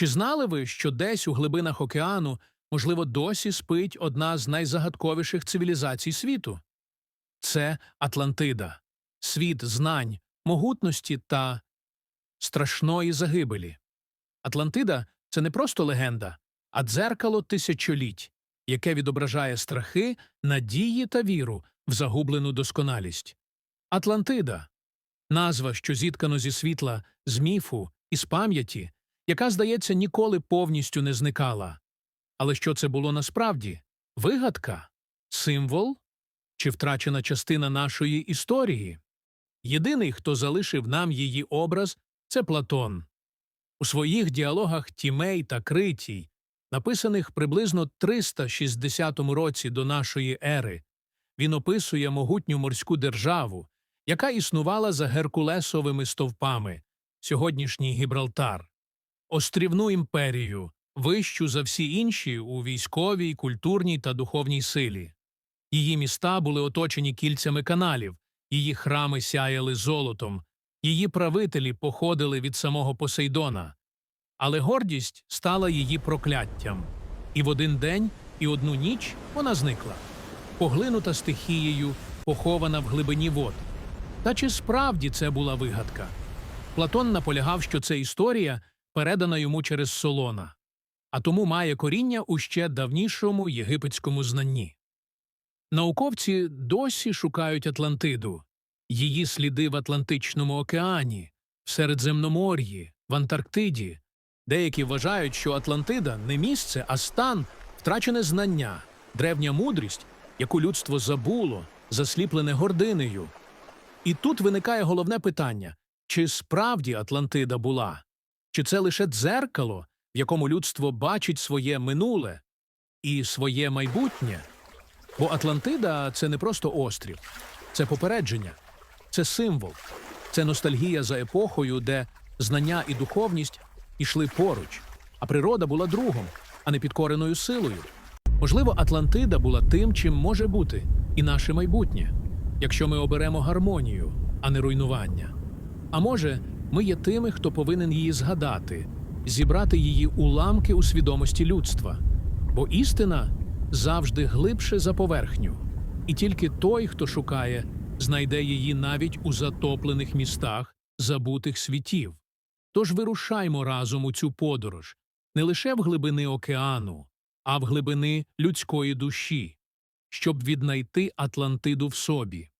Чи знали ви, що десь у глибинах океану, можливо, досі спить одна з найзагадковіших цивілізацій світу? Це Атлантида, світ знань, могутності та страшної загибелі. Атлантида це не просто легенда, а дзеркало тисячоліть, яке відображає страхи, надії та віру в загублену досконалість. Атлантида назва, що зіткано зі світла, з міфу і з пам'яті, яка, здається, ніколи повністю не зникала. Але що це було насправді? Вигадка? Символ? Чи втрачена частина нашої історії? Єдиний, хто залишив нам її образ, це Платон. У своїх діалогах Тімей та Критій, написаних приблизно 360 році до нашої ери, він описує могутню морську державу, яка існувала за Геркулесовими стовпами, сьогоднішній Гібралтар, острівну імперію, вищу за всі інші у військовій, культурній та духовній силі. Її міста були оточені кільцями каналів, її храми сяяли золотом, її правителі походили від самого Посейдона. Але гордість стала її прокляттям, і в один день і одну ніч вона зникла, поглинута стихією, похована в глибині вод. Та чи справді це була вигадка? Платон наполягав, що це історія, передана йому через Солона, а тому має коріння у ще давнішому єгипетському знанні. Науковці досі шукають Атлантиду, її сліди в Атлантичному океані, в Середземномор'ї, в Антарктиді. Деякі вважають, що Атлантида не місце, а стан, втрачене знання, древня мудрість, яку людство забуло, засліплене гординею. І тут виникає головне питання чи справді Атлантида була? Чи це лише дзеркало, в якому людство бачить своє минуле і своє майбутнє? Бо Атлантида це не просто острів, це попередження, це символ, це ностальгія за епохою, де знання і духовність ішли поруч, а природа була другом, а не підкореною силою. Можливо, Атлантида була тим, чим може бути і наше майбутнє, якщо ми оберемо гармонію, а не руйнування. А може, ми є тими, хто повинен її згадати, зібрати її уламки у свідомості людства, бо істина завжди глибше за поверхню, і тільки той, хто шукає, знайде її навіть у затоплених містах забутих світів. Тож вирушаймо разом у цю подорож не лише в глибини океану, а в глибини людської душі, щоб віднайти Атлантиду в собі.